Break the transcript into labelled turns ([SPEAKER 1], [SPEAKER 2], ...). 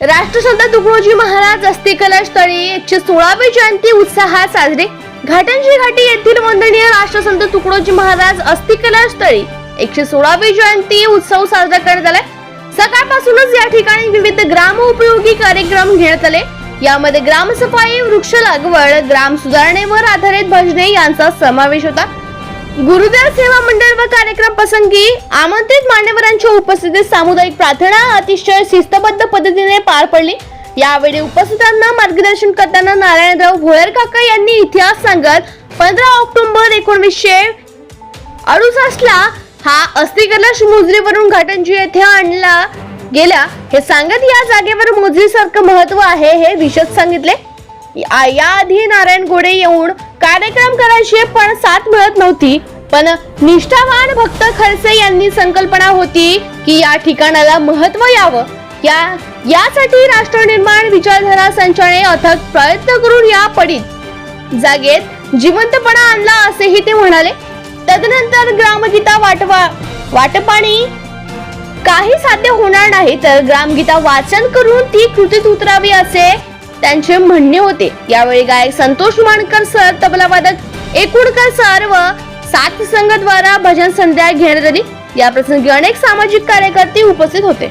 [SPEAKER 1] राष्ट्रसंत तुकडोजी महाराज अस्ति स्थळी एकशे सोळावी जयंती उत्साहात साजरी. घाटांची घाटी येथील वंदनीय राष्ट्रसंत तुकडोजी महाराज अस्ति स्थळी एकशे सोळावी जयंती उत्सव साजरा करण्यात आलाय. सकाळपासूनच या ठिकाणी विविध ग्राम उपयोगी कार्यक्रम घेण्यात आले. यामध्ये ग्रामसफाई वृक्ष लागवड ग्राम सुधारणेवर आधारित भजने यांचा समावेश होता. गुरुदेव सेवा मंडळ व कार्यक्रम प्रसंगी आमंत्रित मान्यवरांच्या उपस्थितीत सामुदायिक प्रार्थना अतिशय शिस्तबद्ध पद्धतीने पार पडली. यावेळी उपस्थितांना मार्गदर्शन करताना नारायणराव भोयर काका यांनी इतिहास सांगत पंधरा ऑक्टोबर एकोणवीसशे अडुसष्टला हा अस्थिकलश मुजरीवरून घाटंजी येथे आणला. गेल्या हे सांगत या जागेवर मोजरीसारखं महत्त्व आहे हे विशद सांगितले. या- याआधी नारायण गोडे येऊन कार्यक्रम करायचे पण साथ मिळत नव्हती. पण निष्ठावान भक्त खडसे यांनी संकल्पना होती की या ठिकाणाला महत्त्व यावं. या यासाठी राष्ट्र निर्माण विचारधारा संचाने अथक प्रयत्न करून या पडीत जागेत जिवंतपणा आणला असेही ते म्हणाले. तदनंतर ग्रामगीता वाटवा वाटपाणी काही साध्य होणार नाही तर ग्रामगीता वाचन करून ती कृतीत उतरावी असे त्यांचे म्हणणे होते. यावेळी गायक संतोष माणकर सर तबलावादक एकूणकर सर व सात संघ द्वारा भजन संध्या घेण्यात आली. या प्रसंगी अनेक सामाजिक कार्यकर्ते उपस्थित होते.